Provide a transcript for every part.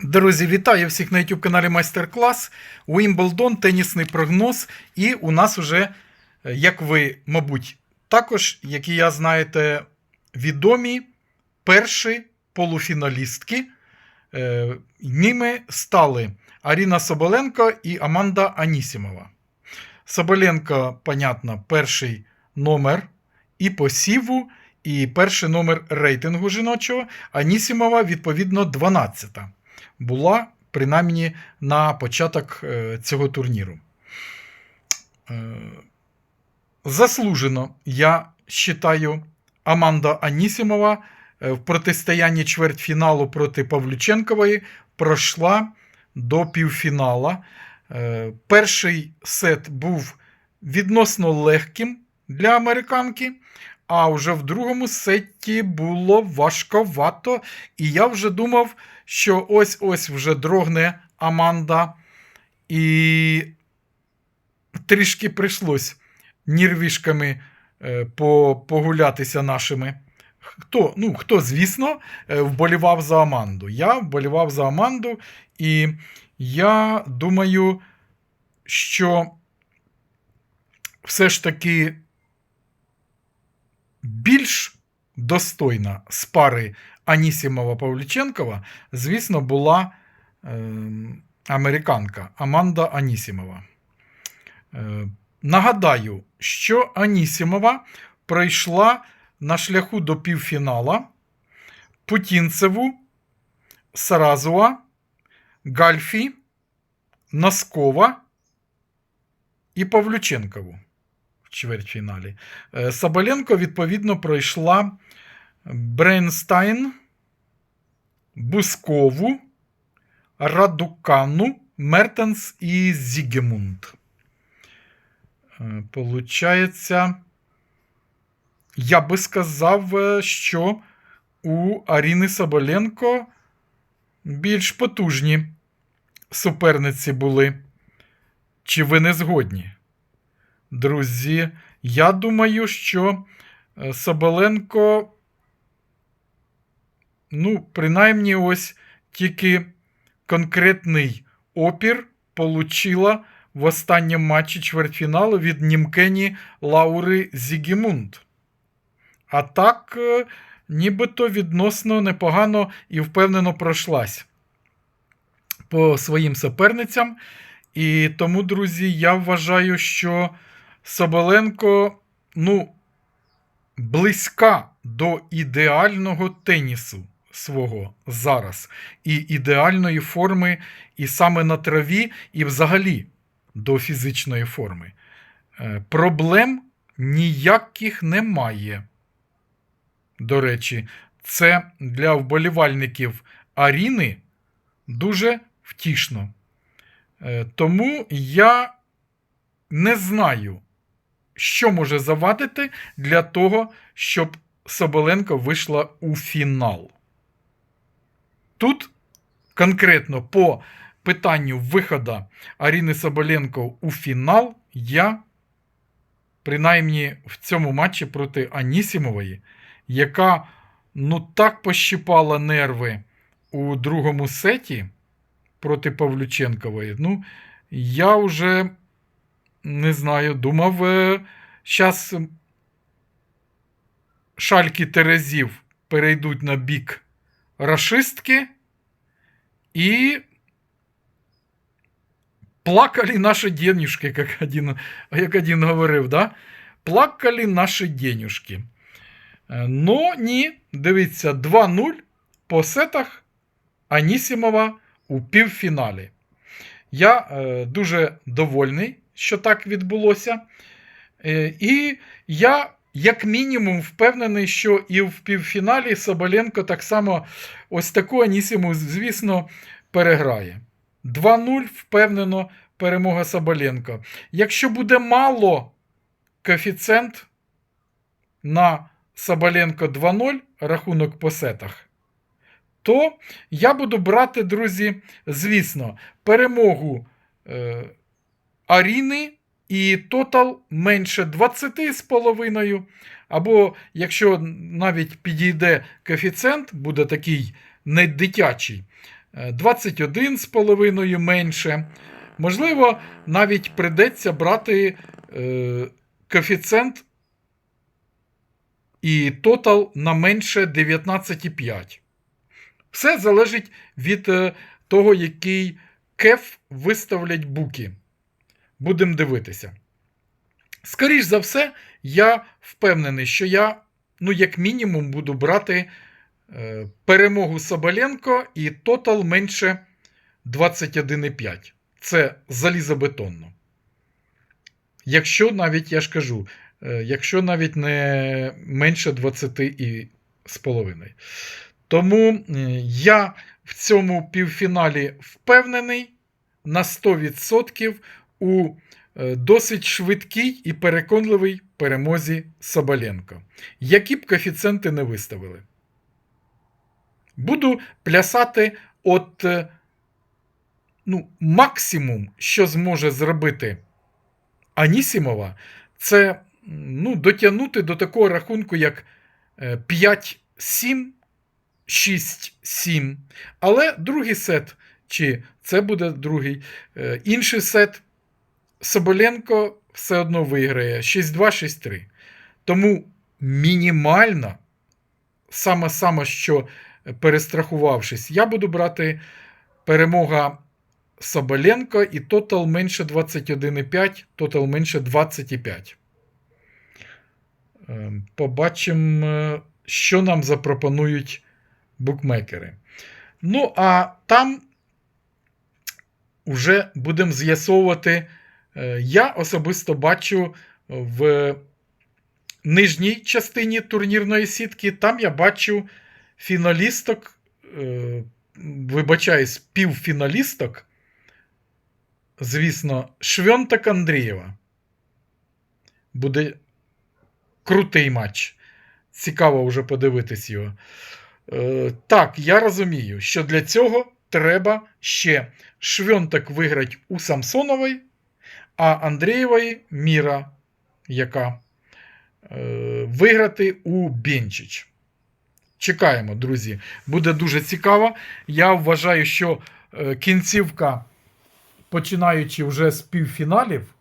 Друзі, вітаю всіх на YouTube каналі Майстер Клас. Уімблдон, тенісний прогноз. І у нас уже, е, як ви, мабуть, також, як і я знаєте, відомі перші полуфіналістки. Е, Ними стали Аріна Соболенко і Аманда Анісімова. Соболенко, понятно, перший номер і посіву, і перший номер рейтингу жіночого. Анісімова, відповідно, 12 була принаймні на початок е, цього турніру. Е, Заслужено, я вважаю, Аманда Анісімова е, в протистоянні чвертьфіналу проти Павлюченкової пройшла до півфінала. Перший сет був відносно легким для американки, а вже в другому сеті було важковато, і я вже думав, що ось-ось вже дрогне Аманда, і трішки прийшлось нірвішками е, погулятися нашими. Хто, ну, хто, звісно, е, вболівав за Аманду. Я вболівав за Аманду, і я думаю, що все ж таки більш достойна з пари Анісімова Павліченкова, звісно, була е, американка Аманда Анісімова. Е, нагадаю, що Анісімова пройшла на шляху до півфінала Путінцеву, Саразуа, Гальфі, Носкова і Павлюченкову чвертьфіналі. Е, Соболенко, відповідно, пройшла Брейнстайн, Бускову, Радукану, Мертенс і Зігемунд. Е, Получається, я би сказав, е, що у Аріни Соболенко більш потужні суперниці були. Чи ви не згодні? Друзі, я думаю, що е, Соболенко, ну, принаймні, ось тільки конкретний опір получила в останньому матчі чвертьфіналу від Німкені Лаури Зігімунд. А так, е, нібито відносно непогано і впевнено пройшлась по своїм суперницям. І тому, друзі, я вважаю, що Соболенко, ну, близька до ідеального тенісу свого зараз, і ідеальної форми, і саме на траві, і взагалі до фізичної форми. Е, Проблем ніяких немає. До речі, це для вболівальників Аріни дуже втішно. Е, Тому я не знаю, що може завадити для того, щоб Соболенко вийшла у фінал. Тут конкретно по питанню виходу Аріни Соболенко у фінал я, принаймні в цьому матчі проти Анісімової, яка ну так пощипала нерви у другому сеті проти Павлюченкової. Ну, я вже не знаю, думав, зараз шальки Терезів перейдуть на бік рашистки і плакали наші денюшки, як один, як один говорив, да? Плакали наші денюшки. Е, Ну, ні, дивіться, 2-0 по сетах Анісімова у півфіналі. Я е, дуже довольний, що так відбулося. Е, і я, як мінімум, впевнений, що і в півфіналі Соболенко так само ось таку Анісіму, звісно, переграє. 2-0 впевнено перемога Соболенко. Якщо буде мало коефіцієнт на Соболенко 2-0, рахунок по сетах, то я буду брати, друзі, звісно, перемогу е, Аріни і тотал менше 20,5. Або якщо навіть підійде коефіцієнт, буде такий не дитячий, е, 21,5 менше. Можливо, навіть придеться брати е, коефіцієнт і тотал на менше 19,5. Все залежить від е, того, який кеф виставлять буки. Будемо дивитися. Скоріш за все, я впевнений, що я, ну, як мінімум, буду брати е, перемогу Соболенко і тотал менше 21,5. Це залізобетонно. Якщо навіть, я ж кажу, е, якщо навіть не менше 20 і з. Тому е, я в цьому півфіналі впевнений на 100% у е, досить швидкій і переконливій перемозі Соболенко. Які б коефіцієнти не виставили. Буду плясати от е, ну, максимум, що зможе зробити Анісімова, це ну, дотягнути до такого рахунку, як е, 5-7, 6-7. Але другий сет, чи це буде другий, е, інший сет, Соболенко все одно виграє 6-2, 6-3. Тому мінімально, саме-саме, що перестрахувавшись, я буду брати перемога Соболенко і тотал менше 21,5, тотал менше 25. Ем, Побачимо, е, що нам запропонують букмекери. Ну, а там вже будемо з'ясовувати. Е, Я особисто бачу в нижній частині турнірної сітки, там я бачу фіналісток, е, вибачаюсь, півфіналісток. Звісно, Швьонтак Андрієва. Буде крутий матч. Цікаво вже подивитись його. Е, так, я розумію, що для цього треба ще Швьонтак виграти у Самсонової, а Андрієвої Міра, яка е, виграти у Бенчич. Чекаємо, друзі. Буде дуже цікаво. Я вважаю, що е, кінцівка, починаючи вже з півфіналів,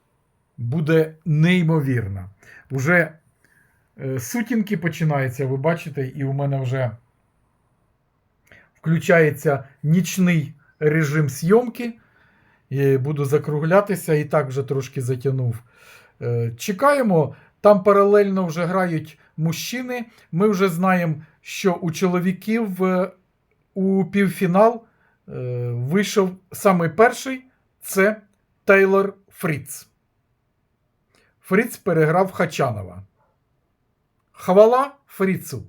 буде неймовірна. Уже е, сутінки починаються, ви бачите, і у мене вже включається нічний режим зйомки. Буду закруглятися і так вже трошки затягнув. Е, Чекаємо. Там паралельно вже грають мужчини. Ми вже знаємо, що у чоловіків е, у півфінал е, вийшов самий перший це Тейлор Фріц. Фріц переграв Хачанова. Хвала Фріцу.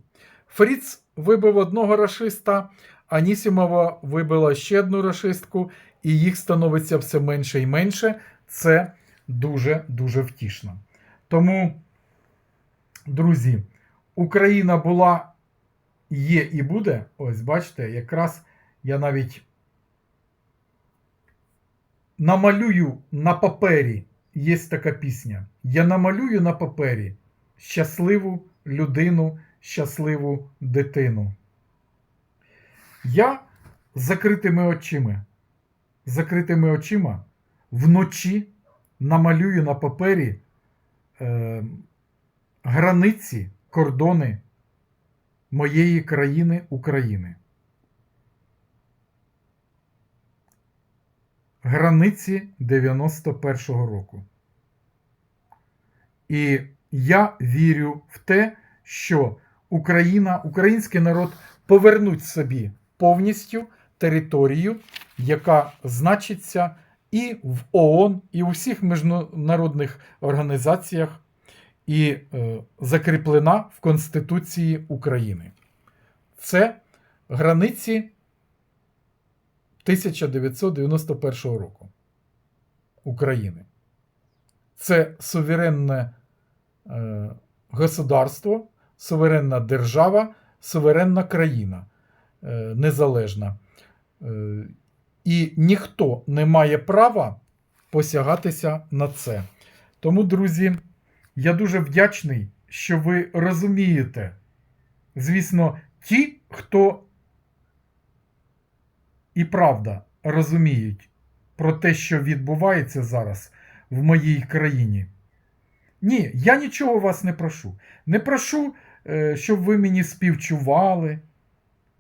Фріц вибив одного рашиста, Анісімова вибила ще одну рашистку, і їх становиться все менше і менше. Це дуже-дуже втішно. Тому, друзі, Україна була, є і буде. Ось, бачите, якраз я навіть намалюю на папері. Є така пісня. Я намалюю на папері щасливу людину, щасливу дитину. Я з закритими очима, закритими очима вночі намалюю на папері е, границі, кордони моєї країни України. Границі 91-го року. І я вірю в те, що Україна, український народ повернуть собі повністю територію, яка значиться і в ООН, і у всіх міжнародних організаціях, і е, закріплена в Конституції України. Це границі 1991 року України. Це суверенне е, государство, суверенна держава, суверенна країна е, незалежна. Е, і ніхто не має права посягатися на це. Тому, друзі, я дуже вдячний, що ви розумієте. Звісно, ті, хто і правда розуміють про те, що відбувається зараз в моїй країні. Ні, я нічого вас не прошу. Не прошу, е, щоб ви мені співчували,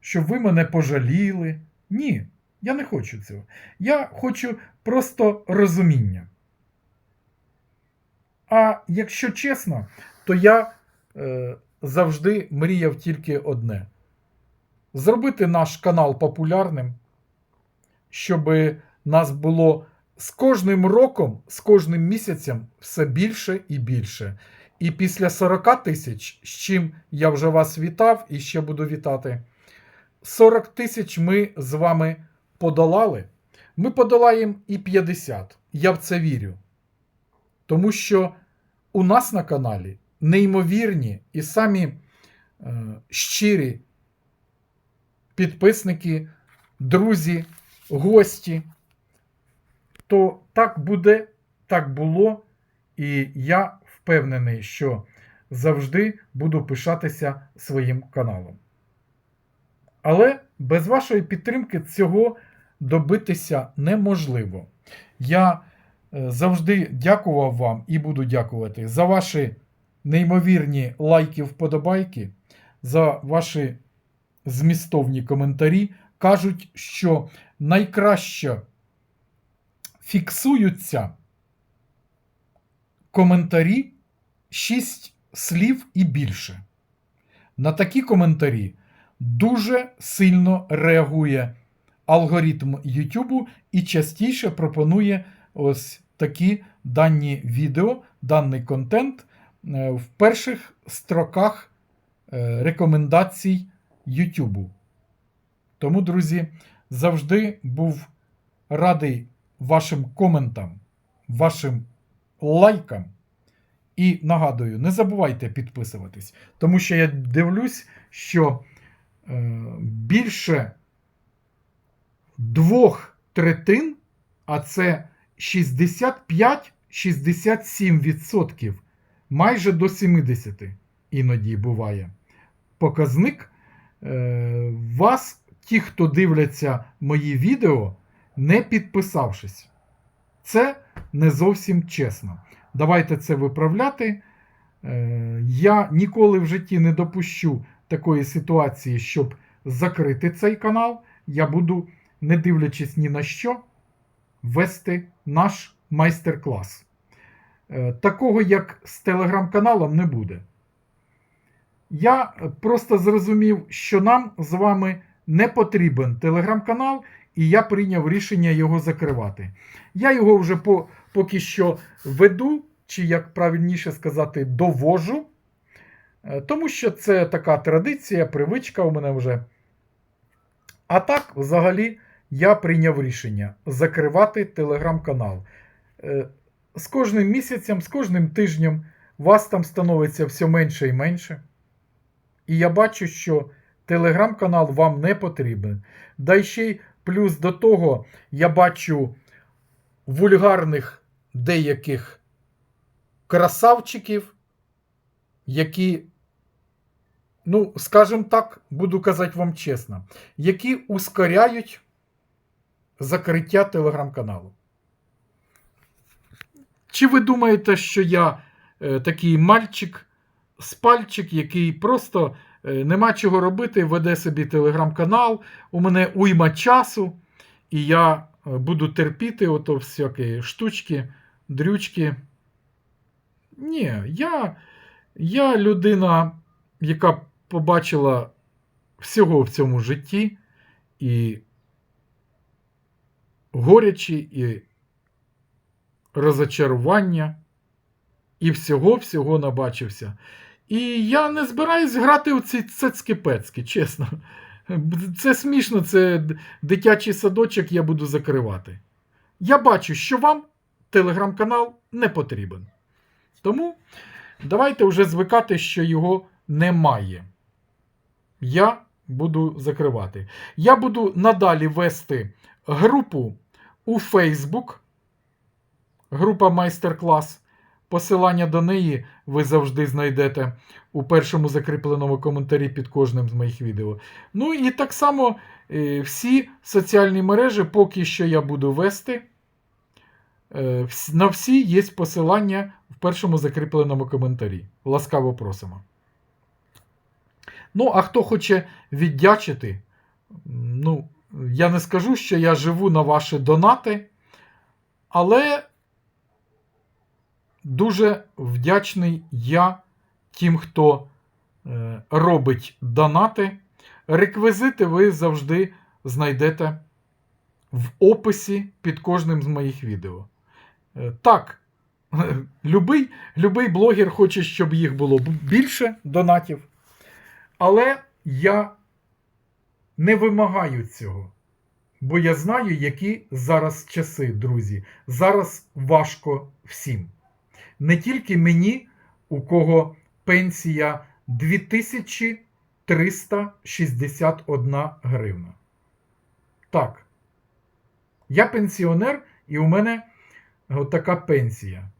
щоб ви мене пожаліли. Ні, я не хочу цього. Я хочу просто розуміння. А якщо чесно, то я е, завжди мріяв тільки одне: зробити наш канал популярним, щоб нас було з кожним роком, з кожним місяцем все більше і більше. І після 40 тисяч, з чим я вже вас вітав і ще буду вітати, 40 тисяч ми з вами подолали. Ми подолаємо і 50. Я в це вірю. Тому що у нас на каналі неймовірні і самі е, щирі підписники, друзі, гості. То так буде, так було, і я впевнений, що завжди буду пишатися своїм каналом. Але без вашої підтримки цього добитися неможливо. Я е, завжди дякував вам і буду дякувати за ваші неймовірні лайки, вподобайки, за ваші змістовні коментарі. Кажуть, що найкраще фіксуються коментарі 6 слів і більше. На такі коментарі дуже сильно реагує алгоритм YouTube і частіше пропонує ось такі дані відео, даний контент е, в перших строках е, рекомендацій YouTube. Тому, друзі, завжди був радий вашим коментам, вашим лайкам. І нагадую, не забувайте підписуватись, тому що я дивлюсь, що е, більше двох третин, а це 65-67%, майже до 70% іноді буває. Показник е, вас, ті, хто дивляться мої відео, не підписавшись. Це не зовсім чесно. Давайте це виправляти. Е, Я ніколи в житті не допущу такої ситуації, щоб закрити цей канал. Я буду, не дивлячись ні на що, вести наш майстер-клас. Е, Такого, як з телеграм-каналом, не буде. Я просто зрозумів, що нам з вами не потрібен телеграм-канал, і я прийняв рішення його закривати. Я його вже по, поки що веду, чи як правильніше сказати, довожу. Е, Тому що це така традиція, привичка у мене вже. А так, взагалі, я прийняв рішення закривати телеграм-канал. Е, З кожним місяцем, з кожним тижнем вас там становиться все менше і менше. І я бачу, що телеграм-канал вам не потрібен. Да й ще й плюс до того, я бачу вульгарних деяких красавчиків, які, ну, скажімо так, буду казати вам чесно, які ускоряють закриття телеграм-каналу. Чи ви думаєте, що я е, такий мальчик, спальчик, який просто е, нема чого робити, веде собі телеграм-канал, у мене уйма часу, і я е, буду терпіти ото всякі штучки, дрючки. Ні, я, я людина, яка побачила всього в цьому житті, і горячі, і розочарування, і всього-всього набачився. І я не збираюсь грати у ці цецьки-пецьки, чесно. Це смішно, це дитячий садочок я буду закривати. Я бачу, що вам телеграм-канал не потрібен. Тому давайте вже звикати, що його немає. Я буду закривати. Я буду надалі вести групу у Facebook. Група майстер-клас. Посилання до неї ви завжди знайдете у першому закріпленому коментарі під кожним з моїх відео. Ну і так само е, всі соціальні мережі, поки що я буду вести. Е, На всі є посилання в першому закріпленому коментарі. Ласкаво просимо. Ну, а хто хоче віддячити, ну, я не скажу, що я живу на ваші донати, але дуже вдячний я тим, хто е, робить донати. Реквізити ви завжди знайдете в описі під кожним з моїх відео. Е, Так, любий, любий блогер хоче, щоб їх було більше донатів. Але я не вимагаю цього. Бо я знаю, які зараз часи, друзі. Зараз важко всім. Не тільки мені, у кого пенсія 2361 гривна. Так. Я пенсіонер, і у мене така пенсія.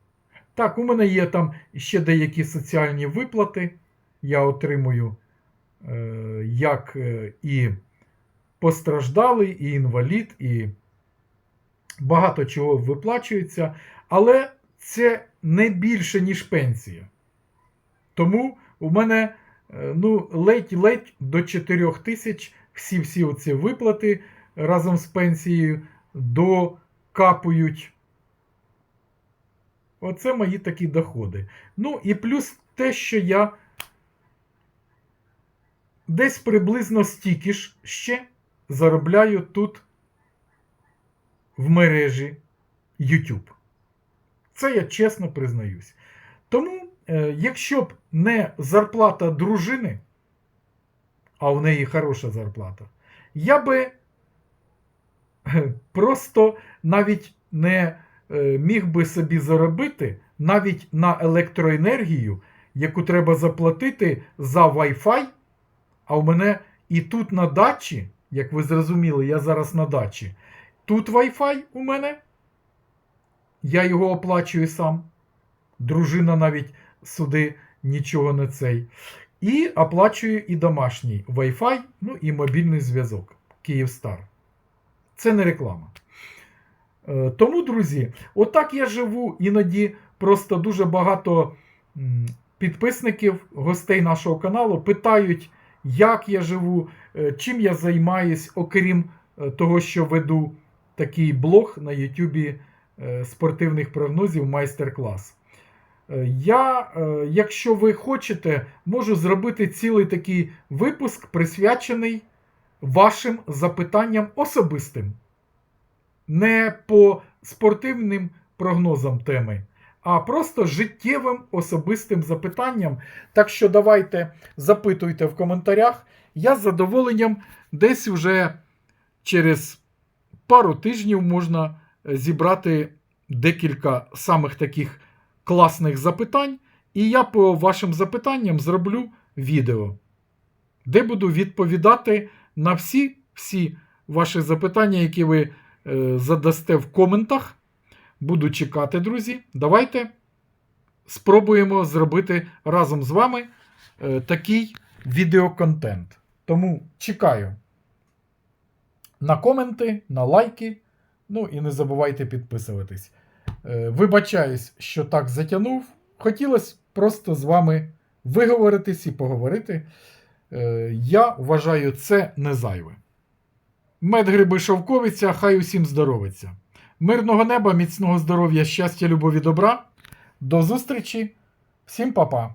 Так, у мене є там ще деякі соціальні виплати. Я отримую е, як е, і постраждалий, і інвалід, і багато чого виплачується. Але це не більше, ніж пенсія. Тому у мене е, ну, ледь-ледь до 4 тисяч всі-всі оці виплати разом з пенсією докапують. Оце мої такі доходи. Ну і плюс те, що я десь приблизно стільки ж ще заробляю тут в мережі YouTube. Це я чесно признаюсь. Тому, е, якщо б не зарплата дружини, а у неї хороша зарплата, я би е, просто навіть не е, міг би собі заробити навіть на електроенергію, яку треба заплатити за Wi-Fi, а у мене і тут на дачі, як ви зрозуміли, я зараз на дачі. Тут Wi-Fi у мене. Я його оплачую сам. Дружина навіть сюди нічого не цей. І оплачую і домашній Wi-Fi, ну і мобільний зв'язок Київстар. Це не реклама. Е, Тому, друзі, отак я живу. Іноді просто дуже багато підписників, гостей нашого каналу питають, як я живу, чим я займаюсь, окрім е, того, що веду такий блог на Ютубі е, спортивних прогнозів майстер-клас. Е, Я, е, якщо ви хочете, можу зробити цілий такий випуск, присвячений вашим запитанням особистим. Не по спортивним прогнозам теми, а просто життєвим особистим запитанням. Так що давайте запитуйте в коментарях. Я з задоволенням десь вже через пару тижнів можна е, зібрати декілька самих таких класних запитань, і я по вашим запитанням зроблю відео, де буду відповідати на всі всі ваші запитання, які ви е, задасте в коментах. Буду чекати, друзі. Давайте спробуємо зробити разом з вами е, такий відеоконтент. Тому чекаю на коменти, на лайки. Ну і не забувайте підписуватись. Е, Вибачаюсь, що так затягнув. Хотілося просто з вами виговоритись і поговорити. Е, Я вважаю, це не зайве. Медгриби шовковиця, хай усім здоровиться. Мирного неба, міцного здоров'я, щастя, любові, добра. До зустрічі. Всім па-па.